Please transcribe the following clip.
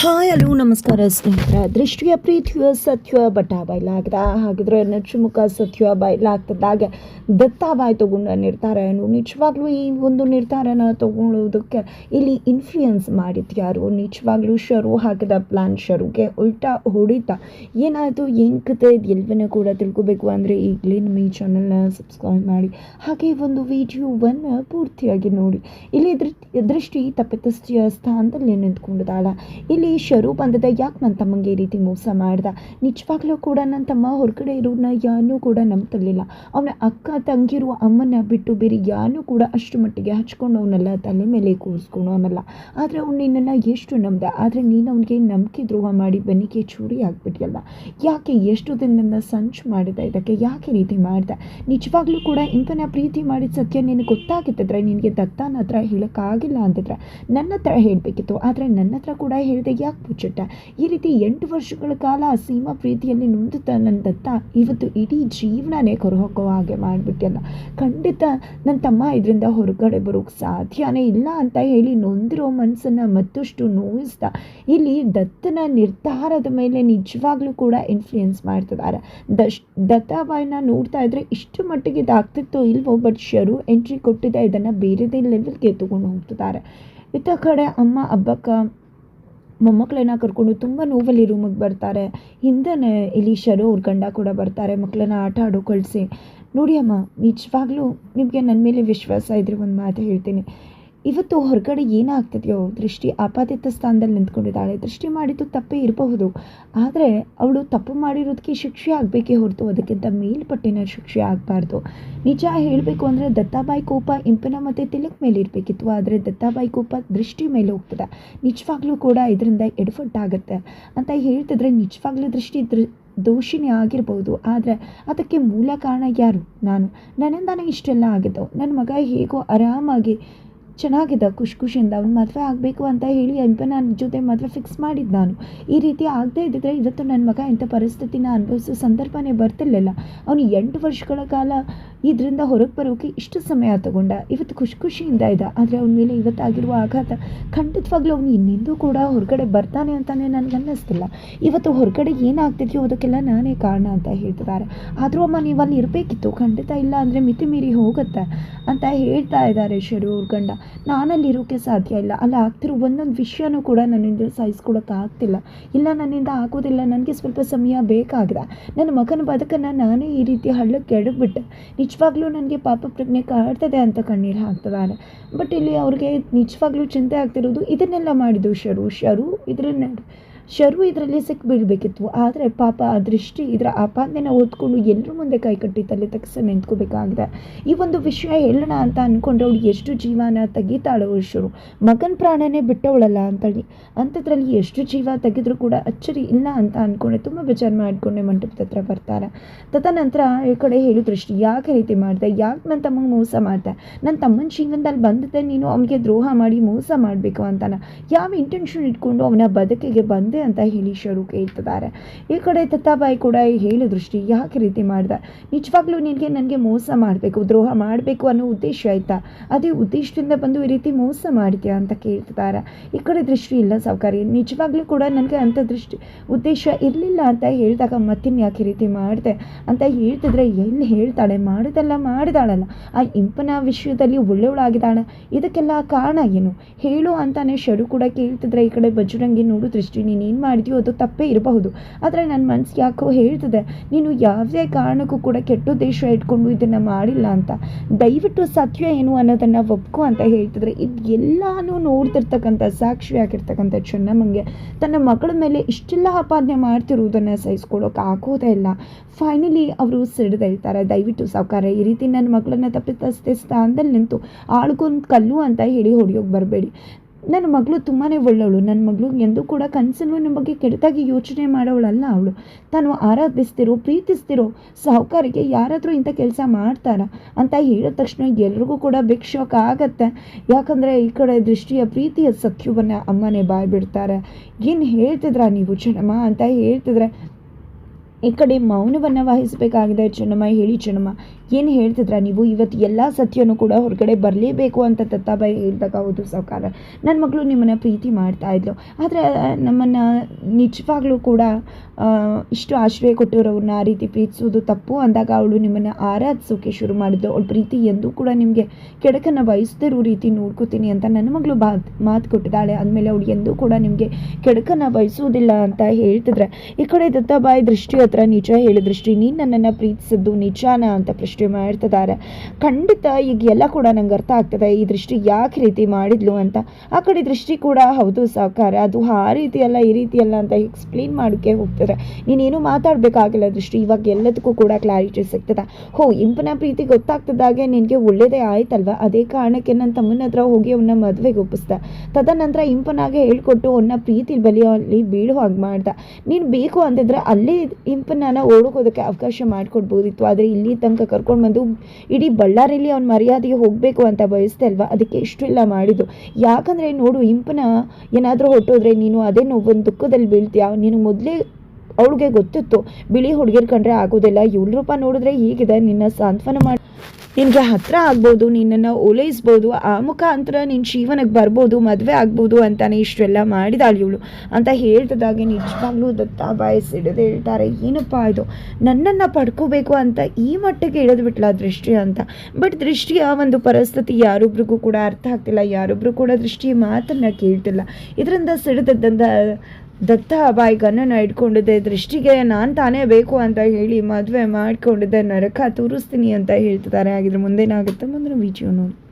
Hi, hello, ನಮಸ್ಕಾರ ಸ್ನೇಹಿತರ. ದೃಷ್ಟಿಯ ಪ್ರೀತಿಯ ಸತ್ಯ ಬಟ ಬಯಲಾಗದ ಹಾಗಿದ್ರೆ ನಚ್ಚುಮುಖ ಸತ್ಯ ಬಯಲಾಗ್ತದಾಗ ದತ್ತಾಬಾಯಿ ತಗೊಂಡ ನಿರ್ಧಾರನು ನಿಜವಾಗ್ಲೂ ಈ ಒಂದು ನಿರ್ಧಾರನ ತಗೊಳ್ಳೋದಕ್ಕೆ ಇಲ್ಲಿ ಇನ್ಫ್ಲೂಯೆನ್ಸ್ ಮಾಡಿದ್ಯಾರು ನಿಜವಾಗ್ಲೂ ಶರು ಹಾಕಿದ ಪ್ಲಾನ್ ಶರುಗೆ ಉಲ್ಟಾ ಹೊಡಿತಾ ಏನಾಯಿತು? ಏನು ಕತೆ? ಎಲ್ವನ್ನ ಕೂಡ ತಿಳ್ಕೊಬೇಕು ಅಂದರೆ ಈಗಲೇ ನಮ್ಮ ಈ ಚಾನಲ್ನ ಸಬ್ಸ್ಕ್ರೈಬ್ ಮಾಡಿ. ಹಾಗೆ ಒಂದು ವಿಡಿಯೋವನ್ನು ಪೂರ್ತಿಯಾಗಿ ನೋಡಿ. ಇಲ್ಲಿ ದೃಷ್ಟಿ ತಪ್ಪಿತಸ್ಥಿಯ ಸ್ಥಾನದಲ್ಲಿ ನಿಂತ್ಕೊಂಡಿದ್ದಾಳ. ಇಲ್ಲಿ ಶರು ಬಂದದ ಯಾಕೆ ನನ್ನ ತಮ್ಮಂಗೆ ಈ ರೀತಿ ಮೋಸ ಮಾಡ್ದ? ನಿಜವಾಗ್ಲೂ ಕೂಡ ನನ್ನ ತಮ್ಮ ಹೊರಗಡೆ ಇರೋದನ್ನ ಯಾರೂ ಕೂಡ ನಂಬ್ತಿರ್ಲಿಲ್ಲ. ಅವನ ಅಕ್ಕ ತಂಗಿರುವ ಅಮ್ಮನ ಬಿಟ್ಟು ಬೇರೆ ಯಾರೂ ಕೂಡ ಅಷ್ಟು ಮಟ್ಟಿಗೆ ಹಚ್ಕೊಂಡು ಅವನಲ್ಲ ತಲೆ ಮೇಲೆ ಕೂರಿಸ್ಕೊಂಡು ಅವನಲ್ಲ ಆದರೆ ಅವ್ನು ನಿನ್ನನ್ನು ಎಷ್ಟು ನಂಬ್ದ? ಆದರೆ ನೀನು ಅವನಿಗೆ ನಂಬಿಕೆ ದ್ರೋಹ ಮಾಡಿ ಬೆನ್ನಿಗೆ ಚೂರಿ ಆಗಿಬಿಟ್ಟಿಯಲ್ಲ ಯಾಕೆ ಎಷ್ಟು ದಿನದಿಂದ ಸಂಚು ಮಾಡಿದ ಇದಕ್ಕೆ? ಯಾಕೆ ರೀತಿ ಮಾಡ್ದೆ? ನಿಜವಾಗ್ಲೂ ಕೂಡ ಇಂಥನ ಪ್ರೀತಿ ಮಾಡಿದ ಸತ್ಯ ನಿನಗೆ ಗೊತ್ತಾಗಿತ್ತಿದ್ರೆ, ನಿನಗೆ ದತ್ತನ ಹತ್ರ ಹೇಳೋಕ್ಕಾಗಿಲ್ಲ ಅಂತಿದ್ರೆ ನನ್ನ ಹತ್ರ ಹೇಳಬೇಕಿತ್ತು. ಆದರೆ ನನ್ನ ಹತ್ರ ಕೂಡ ಹೇಳಿದೆ ಯಾಕೆ ಪುಚ್ಚಟ್ಟ ಈ ರೀತಿ ಎಂಟು ವರ್ಷಗಳ ಕಾಲ ಸೀಮಾ ಪ್ರೀತಿಯಲ್ಲಿ ನೊಂದುತ್ತ ನನ್ನ ದತ್ತ ಇವತ್ತು ಇಡೀ ಜೀವನನೇ ಹೊರಹೋಗೋ ಹಾಗೆ ಮಾಡಿಬಿಟ್ಟಲ್ಲ ಖಂಡಿತ ನನ್ನ ತಮ್ಮ ಇದರಿಂದ ಹೊರಗಡೆ ಬರೋಕ್ಕೆ ಸಾಧ್ಯನೇ ಇಲ್ಲ ಅಂತ ಹೇಳಿ ನೊಂದಿರೋ ಮನಸ್ಸನ್ನು ಮತ್ತಷ್ಟು ನೋಯಿಸ್ತಾ, ಇಲ್ಲಿ ದತ್ತನ ನಿರ್ಧಾರದ ಮೇಲೆ ನಿಜವಾಗ್ಲೂ ಕೂಡ ಇನ್ಫ್ಲೂಯೆನ್ಸ್ ಮಾಡ್ತಿದ್ದಾರೆ. ದಶ್ ದತ್ತಾಬಾಯಿನ ನೋಡ್ತಾ ಇದ್ರೆ ಇಷ್ಟು ಮಟ್ಟಿಗೆ ಇದಾಗ್ತಿತ್ತೋ ಇಲ್ವೋ ಬಟ್ ಶರು ಎಂಟ್ರಿ ಕೊಟ್ಟಿದೆ ಇದನ್ನು ಬೇರೆದೇ ಲೆವೆಲ್ಗೆ ತಗೊಂಡು ಹೋಗ್ತಿದ್ದಾರೆ. ಇತ್ತ ಕಡೆ ಅಮ್ಮ ಹಬ್ಬಕ್ಕೆ ಮೊಮ್ಮಕ್ಕಳನ್ನ ಕರ್ಕೊಂಡು ತುಂಬ ನೋವಲ್ಲಿ ರೂಮಿಗೆ ಬರ್ತಾರೆ. ಹಿಂದೆನೇ ಇಲ್ಲಿ ಶರು ಅವ್ರ ಗಂಡ ಕೂಡ ಬರ್ತಾರೆ ಮಕ್ಕಳನ್ನ ಆಟ ಆಡೋ ಕಳಿಸಿ ನೋಡಿ ಅಮ್ಮ, ನಿಜವಾಗ್ಲೂ ನಿಮಗೆ ನನ್ನ ಮೇಲೆ ವಿಶ್ವಾಸ ಇದ್ರೆ ಒಂದು ಮಾತು ಹೇಳ್ತೀನಿ. ಇವತ್ತು ಹೊರಗಡೆ ಏನಾಗ್ತದೆಯೋ, ದೃಷ್ಟಿ ಆಪಾದಿತ ಸ್ಥಾನದಲ್ಲಿ ನಿಂತ್ಕೊಂಡಿದ್ದಾಳೆ. ದೃಷ್ಟಿ ಮಾಡಿದ್ದು ತಪ್ಪೇ ಇರಬಹುದು. ಆದರೆ ಅವಳು ತಪ್ಪು ಮಾಡಿರೋದಕ್ಕೆ ಶಿಕ್ಷೆ ಆಗಬೇಕೇ ಹೊರತು ಅದಕ್ಕಿಂತ ಮೇಲ್ಪಟ್ಟಿನ ಶಿಕ್ಷೆ ಆಗಬಾರ್ದು. ನಿಜ ಹೇಳಬೇಕು ಅಂದರೆ ದತ್ತಾಬಾಯಿ ಕೋಪ ಇಂಪನ ಮತ್ತು ತಿಲಕ್ ಮೇಲೆ ಇರಬೇಕಿತ್ತು. ಆದರೆ ದತ್ತಾಬಾಯಿ ಕೋಪ ದೃಷ್ಟಿ ಮೇಲೆ ಹೋಗ್ತದೆ. ನಿಜವಾಗ್ಲೂ ಕೂಡ ಇದರಿಂದ ಆಗುತ್ತೆ ಅಂತ ಹೇಳ್ತಿದ್ರೆ ನಿಜವಾಗ್ಲೂ ದೃಷ್ಟಿ ದೃ ದೋಷಿನೇ ಆಗಿರ್ಬೋದು. ಆದರೆ ಅದಕ್ಕೆ ಮೂಲ ಕಾರಣ ಯಾರು? ನಾನು. ನನ್ನಿಂದಾನೇ ಇಷ್ಟೆಲ್ಲ ಆಗಿದ್ದವು. ನನ್ನ ಮಗ ಹೇಗೋ ಆರಾಮಾಗಿ ಚೆನ್ನಾಗಿದ್ದ ಖುಷಿ ಖುಷಿಯಿಂದ ಅವ್ನು ಮದುವೆ ಆಗಬೇಕು ಅಂತ ಹೇಳಿ ಎಂಪ ನನ್ನ ಜೊತೆ ಮದುವೆ ಫಿಕ್ಸ್ ಮಾಡಿದ್ದು ನಾನು. ಈ ರೀತಿ ಆಗದೇ ಇದ್ದಿದ್ರೆ ಇವತ್ತು ನನ್ನ ಮಗ ಇಂಥ ಪರಿಸ್ಥಿತಿನ ಅನುಭವಿಸೋ ಸಂದರ್ಭನೇ ಬರ್ತಿರ್ಲಿಲ್ಲ. ಅವನು ಎಂಟು ವರ್ಷಗಳ ಕಾಲ ಇದರಿಂದ ಹೊರಗೆ ಬರೋಕೆ ಇಷ್ಟು ಸಮಯ ತಗೊಂಡ. ಇವತ್ತು ಖುಷಿ ಖುಷಿಯಿಂದ ಇದ್ದ ಆದರೆ ಅವನ ಮೇಲೆ ಇವತ್ತಾಗಿರುವ ಆಘಾತ ಖಂಡಿತವಾಗ್ಲೂ ಅವನು ಇನ್ನೆಂದೂ ಕೂಡ ಹೊರಗಡೆ ಬರ್ತಾನೆ ಅಂತಲೇ ನನಗೆ ಅನ್ನಿಸ್ತಿಲ್ಲ ಇವತ್ತು ಹೊರಗಡೆ ಏನಾಗ್ತಿದೆಯೋ ಅದಕ್ಕೆಲ್ಲ ನಾನೇ ಕಾರಣ ಅಂತ ಹೇಳ್ತಿದ್ದಾರೆ. ಆದರೂ ಅಮ್ಮ ನೀವು ಅಲ್ಲಿ ಇರಬೇಕಿತ್ತು. ಖಂಡಿತ ಇಲ್ಲ ಅಂದರೆ ಮಿತಿ ಮೀರಿ ಹೋಗುತ್ತೆ ಅಂತ ಹೇಳ್ತಾ ಇದ್ದಾರೆ ಶರು ಅವ್ರ ಗಂಡ. ನಾನಲ್ಲಿ ಇರೋಕ್ಕೆ ಸಾಧ್ಯ ಇಲ್ಲ. ಅಲ್ಲಿ, ಆಗ್ತಿರೋ ಒಂದೊಂದು ವಿಷಯನೂ ಕೂಡ ನನ್ನಿಂದ ಸಹಿಸ್ಕೊಳಕ್ಕೆ ಆಗ್ತಿಲ್ಲ. ಇಲ್ಲ, ನನ್ನಿಂದ ಆಗೋದಿಲ್ಲ. ನನಗೆ ಸ್ವಲ್ಪ ಸಮಯ ಬೇಕಾಗಿದೆ. ನನ್ನ ಮಗನ ಬದುಕನ್ನು ನಾನೇ ಈ ರೀತಿ ಹಳ್ಳ ಕೆಡಬಿಟ್ಟೆ ನಿಜವಾಗ್ಲೂ ನನಗೆ ಪಾಪ ಪ್ರಜ್ಞೆ ಕಾಡ್ತದೆ ಅಂತ ಕಣ್ಣೀರು ಹಾಕ್ತದಾನೆ. ಬಟ್ ಇಲ್ಲಿ ಅವ್ರಿಗೆ ನಿಜವಾಗ್ಲೂ ಚಿಂತೆ ಆಗ್ತಿರೋದು ಇದನ್ನೆಲ್ಲ ಮಾಡಿದ್ದು ಶರು. ಶರು ಇದರನ್ನ ಶರು ಇದರಲ್ಲಿ ಸಿಕ್ಬಿಡ್ಬೇಕಿತ್ತು ಆದರೆ ಪಾಪ ಆ ದೃಷ್ಟಿ ಇದರ ಆಪಾದನೆನ ಓದ್ಕೊಂಡು ಎಲ್ಲರ ಮುಂದೆ ಕೈ ಕಟ್ಟಿ ತಲೆ ತಗ್ಸ ನಿಂತ್ಕೋಬೇಕಾಗಿದೆ. ಈ ಒಂದು ವಿಷಯ ಹೇಳೋಣ ಅಂತ ಅಂದ್ಕೊಂಡ್ರೆ ಅವಳು ಎಷ್ಟು ಜೀವನ ತೆಗಿತಾಳೋ ಶರು ಮಗನ ಪ್ರಾಣನೇ ಬಿಟ್ಟವಳಲ್ಲ ಅಂತೇಳಿ. ಅಂಥದ್ರಲ್ಲಿ ಎಷ್ಟು ಜೀವ ತೆಗೆದ್ರೂ ಕೂಡ ಅಚ್ಚರಿ ಇಲ್ಲ ಅಂತ ಅಂದ್ಕೊಂಡೆ ತುಂಬ ವಿಚಾರ ಮಾಡಿಕೊಂಡೆ ಮಂಟಪದ ಹತ್ರ ಬರ್ತಾರೆ. ತದನಂತರ ಈ ಕಡೆ ಹೇಳು ದೃಷ್ಟಿ, ಯಾಕೆ ರೀತಿ ಮಾಡಿದೆ? ಯಾಕೆ ನನ್ನ ತಮ್ಮಗೆ ಮೋಸ ಮಾಡಿದೆ? ನನ್ನ ತಮ್ಮನ ಜೀವನದಲ್ಲಿ ಬಂದಿದ್ದೆ ನೀನು ಅವನಿಗೆ ದ್ರೋಹ ಮಾಡಿ ಮೋಸ ಮಾಡಬೇಕು ಅಂತಾನೆ. ಯಾವ ಇಂಟೆನ್ಷನ್ ಇಟ್ಕೊಂಡು ಅವನ ಬದುಕಿಗೆ ಬಂದೆ ಅಂತ ಹೇಳಿ ಶರು ಕೇಳ್ತಿದ್ದಾರೆ ಈ ಕಡೆ ತತ್ತಾಬಾಯಿ ಕೂಡ ದೃಷ್ಟಿ ಯಾಕೆ ರೀತಿ ಮಾಡ್ದ? ನಿಜವಾಗ್ಲೂ ನಿನಗೆ ನನಗೆ ಮೋಸ ಮಾಡಬೇಕು, ದ್ರೋಹ ಮಾಡಬೇಕು ಅನ್ನೋ ಉದ್ದೇಶ ಆಯ್ತಾ? ಅದೇ ಉದ್ದೇಶದಿಂದ ಬಂದು ಈ ರೀತಿ ಮೋಸ ಮಾಡಿದ್ಯಾ ಅಂತ ಕೇಳ್ತಿದ್ದಾರೆ. ಈ ಕಡೆ ದೃಷ್ಟಿ ಇಲ್ಲ ಸಾವುಕಾರಿ. ನಿಜವಾಗ್ಲೂ ಕೂಡ ನನಗೆ ಅಂಥ ದೃಷ್ಟಿ, ಉದ್ದೇಶ ಇರಲಿಲ್ಲ ಅಂತ ಹೇಳಿದಾಗ ಮತ್ತಿನ್ ಯಾಕೆ ರೀತಿ ಮಾಡಿದೆ? ಅಂತ ಹೇಳ್ತಿದ್ರೆ ಎಲ್ಲಿ ಹೇಳ್ತಾಳೆ? ಮಾಡಿದಲ್ಲ, ಮಾಡಿದಾಳಲ್ಲ. ಆ ಇಂಪನ ವಿಷಯದಲ್ಲಿ ಒಳ್ಳೆಯವಳಾಗಿದ್ದಾಳೆ ಇದಕ್ಕೆಲ್ಲ ಕಾರಣ ಏನು? ಹೇಳು ಅಂತಾನೆ ಶರು ಕೂಡ ಕೇಳ್ತಿದ್ರೆ ಈ ಕಡೆ ಬಜರಂಗಿ ನೋಡು ದೃಷ್ಟಿ, ನೀನು ಏನು ಮಾಡಿದ್ಯೋ ಅದು ತಪ್ಪೇ ಇರಬಹುದು. ಆದರೆ ನನ್ನ ಮನಸ್ಸು ಯಾಕೋ ಹೇಳ್ತದೆ, ನೀನು ಯಾವುದೇ ಕಾರಣಕ್ಕೂ ಕೂಡ ಕೆಟ್ಟ ಉದ್ದೇಶ ಇಟ್ಕೊಂಡು ಇದನ್ನು ಮಾಡಿಲ್ಲ ಅಂತ. ದಯವಿಟ್ಟು ಸತ್ಯ ಏನು ಅನ್ನೋದನ್ನು ಒಪ್ಕೋ ಅಂತ ಹೇಳ್ತಿದ್ರೆ, ಇದು ಎಲ್ಲಾನು ನೋಡ್ತಿರ್ತಕ್ಕಂಥ ಸಾಕ್ಷಿಯಾಗಿರ್ತಕ್ಕಂಥ ಚೆನ್ನಮ್ಮಂಗೆ ತನ್ನ ಮಗಳ ಮೇಲೆ ಇಷ್ಟೆಲ್ಲ ಆಪಾದನೆ ಮಾಡ್ತಿರುವುದನ್ನು ಸಹಿಸ್ಕೊಳ್ಳೋಕೆ ಆಗೋದೇ ಇಲ್ಲ. ಫೈನಲಿ ಅವರು ಸಿಡಿದೇಳ್ತಾರೆ ದಯವಿಟ್ಟು ಸಾವುಕಾರ, ಈ ರೀತಿ ನನ್ನ ಮಗಳನ್ನ ತಪ್ಪಿತಸ್ಥೆ ಸ್ಥಾನದಲ್ಲಿ ನಿಂತು ಆಳ್ಗೊಂದು ಕಲ್ಲು ಅಂತ ಹೇಳಿ ಹೊಡಿಯೋಕೆ ಬರಬೇಡಿ. ನನ್ನ ಮಗಳು ತುಂಬಾ ಒಳ್ಳೆಯವಳು ನನ್ನ ಮಗಳು ಎಂದೂ ಕೂಡ ಕನಸನ್ನು ನಿಮ್ಮ ಬಗ್ಗೆ ಕೆಟ್ಟದಾಗಿ ಯೋಚನೆ ಮಾಡೋವಳಲ್ಲ ಅವಳು. ತಾನು ಆರಾಧಿಸ್ತಿರೋ, ಪ್ರೀತಿಸ್ತಿರೋ ಸಾಹುಕಾರಿಗೆ ಯಾರಾದರೂ ಇಂಥ ಕೆಲಸ ಮಾಡ್ತಾರ ಅಂತ ಹೇಳಿದ ತಕ್ಷಣ ಎಲ್ರಿಗೂ ಕೂಡ ಬಿಗ್ ಶಾಕ್ ಆಗತ್ತೆ. ಯಾಕಂದರೆ ಈ ಕಡೆ ದೃಷ್ಟಿಯ ಪ್ರೀತಿಯ ಸತ್ಯವನ್ನು ಅಮ್ಮನೇ ಬಾಯ್ ಬಿಡ್ತಾರೆ. ಏನು ಹೇಳ್ತಿದ್ರಾ ನೀವು ಚೆನ್ನಮ್ಮ ಅಂತ ಹೇಳ್ತಿದ್ರೆ, ಈ ಕಡೆ ಮೌನವನ್ನು ವಹಿಸಬೇಕಾಗಿದೆ ಚೆನ್ನಮ್ಮ, ಹೇಳಿ ಚೆನ್ನಮ್ಮ. ಏನು ಹೇಳ್ತಿದ್ರ ನೀವು? ಇವತ್ತು ಎಲ್ಲ ಸತ್ಯನೂ ಕೂಡ ಹೊರಗಡೆ ಬರಲೇಬೇಕು ಅಂತ ತತ್ತಾಬಾಯಿ ಹೇಳಿದಾಗ, ಹೌದು ಸಾವುಕಾರ. ನನ್ನ ಮಗಳು ನಿಮ್ಮನ್ನು ಪ್ರೀತಿ ಮಾಡ್ತಾ ಇದ್ಲು. ಆದರೆ ನಮ್ಮನ್ನು ನಿಜವಾಗ್ಲೂ ಕೂಡ ಇಷ್ಟು ಆಶ್ರಯ ಕೊಟ್ಟಿರೋರನ್ನ ಆ ರೀತಿ ಪ್ರೀತಿಸೋದು ತಪ್ಪು ಅಂದಾಗ ಅವಳು ನಿಮ್ಮನ್ನು ಆರಾಧಿಸೋಕೆ ಶುರು ಮಾಡಿದ್ಲು. ಅವಳು ಪ್ರೀತಿ ಎಂದೂ ಕೂಡ ನಿಮಗೆ ಕೆಡಕನ್ನು ಬಯಸ್ತಿರೋ ರೀತಿ ನೋಡ್ಕೋತೀನಿ ಅಂತ ನನ್ನ ಮಗಳು ಮಾತು ಕೊಟ್ಟಿದ್ದಾಳೆ. ಅಂದಮೇಲೆ ಅವಳು ಎಂದೂ ಕೂಡ ನಿಮಗೆ ಕೆಡಕನ್ನು ಬಯಸೋದಿಲ್ಲ ಅಂತ ಹೇಳ್ತಿದ್ರೆ. ಈ ಕಡೆ ದತ್ತಾಬಾಯಿ ದೃಷ್ಟಿ ಹತ್ರ ನಿಜ ಹೇಳಿ ದೃಷ್ಟಿ ನೀನು ನನ್ನನ್ನು ಪ್ರೀತಿಸಿದ್ದು ನಿಜಾನ ಅಂತ ಪ್ರಶ್ನೆ ಮಾಡ್ತಿದ್ದಾರೆ ಖಂಡಿತ ಈಗ ಎಲ್ಲ ಕೂಡ ನಂಗೆ ಅರ್ಥ ಆಗ್ತದೆ, ಈ ದೃಷ್ಟಿ ಯಾಕೆ ರೀತಿ ಮಾಡಿದ್ಲು ಅಂತ. ಆ ಕಡೆ ದೃಷ್ಟಿ ಕೂಡ ಹೌದು ಸಹಕಾರ ಅದು ಆ ರೀತಿ ಅಲ್ಲ, ಈ ರೀತಿ ಅಲ್ಲ ಅಂತ ಎಕ್ಸ್ಪ್ಲೇನ್ ಮಾಡೋಕ್ಕೆ ಹೋಗ್ತದೆ. ನೀನೇನು ಮಾತಾಡಬೇಕಾಗಿಲ್ಲ ದೃಷ್ಟಿ, ಇವಾಗ ಎಲ್ಲದಕ್ಕೂ ಕೂಡ ಕ್ಲಾರಿಟಿ ಸಿಗ್ತದೆ. ಹೋ, ಇಂಪನ ಪ್ರೀತಿ ಗೊತ್ತಾಗ್ತದಾಗೆ ನಿನಗೆ ಒಳ್ಳೇದೇ ಆಯ್ತಲ್ವ? ಅದೇ ಕಾರಣಕ್ಕೆ ನನ್ನ ತಮ್ಮನ ಹತ್ರ ಹೋಗಿ ಅವನ್ನ ಮದುವೆಗೆ ಒಪ್ಪಿಸ್ದ. ತದನಂತರ ಇಂಪನಾಗೆ ಹೇಳ್ಕೊಟ್ಟು ಅವನ್ನ ಪ್ರೀತಿ ಬಲಿಯಲ್ಲಿ ಬೀಳೋ ಹಾಗೆ ಮಾಡ್ದ. ನೀನು ಬೇಕು ಅಂತಿದ್ರೆ ಅಲ್ಲೇ ಇಂಪನ್ನ ಓಡೋಗೋದಕ್ಕೆ ಅವಕಾಶ ಮಾಡಿಕೊಡ್ಬೋದಿತ್ತು, ಆದರೆ ಇಲ್ಲಿ ತನಕ ಕರ್ಕೊಂಡು ಬಂದು, ಇಡೀ ಬಳ್ಳಾರಿಲಿ ಅವ್ನ ಮರ್ಯಾದೆಗೆ ಹೋಗಬೇಕು ಅಂತ ಬಯಸ್ದೆ ಅಲ್ವಾ? ಅದಕ್ಕೆ ಇಷ್ಟೆಲ್ಲ ಮಾಡಿದ್ದು. ಯಾಕಂದರೆ ನೋಡು, ಇಂಪನ ಏನಾದರೂ ಹೊಟ್ಟೋದ್ರೆ ನೀನು ಅದೇ ನೋವೊಂದು ದುಃಖದಲ್ಲಿ ಬೀಳ್ತೀಯ. ನೀನು ಮೊದಲೇ ಅವಳಿಗೆ ಗೊತ್ತಿತ್ತು, ಬಿಳಿ ಹುಡುಗಿರ್ ಕಂಡ್ರೆ ಆಗೋದಿಲ್ಲ. ಇವಳ ರೂಪ ನೋಡಿದ್ರೆ ಹೀಗಿದೆ. ನಿನ್ನ ಸಾಂತ್ವನ ಮಾಡಿ ನಿನಗೆ ಹತ್ರ ಆಗ್ಬೋದು, ನಿನ್ನನ್ನು ಓಲೈಸ್ಬೋದು, ಆ ಮುಖಾಂತರ ನಿನ್ನ ಜೀವನಕ್ಕೆ ಬರ್ಬೋದು, ಮದುವೆ ಆಗ್ಬೋದು ಅಂತಾನೆ ಇಷ್ಟೆಲ್ಲ ಮಾಡಿದಾಳು ಇವಳು. ಅಂತ ಹೇಳ್ತಿದ್ದಾಗೆ ನಿಜವಾಗ್ಲೂ ದತ್ತಾಬಾಯಿ ಸಿಡಿದು ಹೇಳ್ತಾರೆ, ಏನಪ್ಪ ಇದು? ನನ್ನನ್ನು ಪಡ್ಕೋಬೇಕು ಅಂತ ಈ ಮಟ್ಟಿಗೆ ಬಿಟ್ಲ ದೃಷ್ಟಿ ಅಂತ. ಬಟ್ ದೃಷ್ಟಿಯ ಒಂದು ಪರಿಸ್ಥಿತಿ ಯಾರೊಬ್ರಿಗೂ ಕೂಡ ಅರ್ಥ ಆಗ್ತಿಲ್ಲ ಯಾರೊಬ್ಬರು ಕೂಡ ದೃಷ್ಟಿ ಮಾತನ್ನು ಕೇಳ್ತಿಲ್ಲ. ಇದರಿಂದ ಸಿಡಿದದ್ದಂದ ದತ್ತ ಬಾಯಿ ಗನ್ನನ್ನು ಇಟ್ಕೊಂಡಿದ್ದೆ ದೃಷ್ಟಿಗೆ ನಾನು ತಾನೇ ಬೇಕು ಅಂತ ಹೇಳಿ ಮದುವೆ ಮಾಡಿಕೊಂಡಿದ್ದೆ. ನರಕ ತೂರಿಸ್ತೀನಿ ಅಂತ ಹೇಳ್ತಿದ್ದಾರೆ. ಹಾಗಿದ್ರೆ ಮುಂದೇನಾಗುತ್ತೆ? ಮುಂದಿನ ವಿಡಿಯೋ ನೋಡಿ.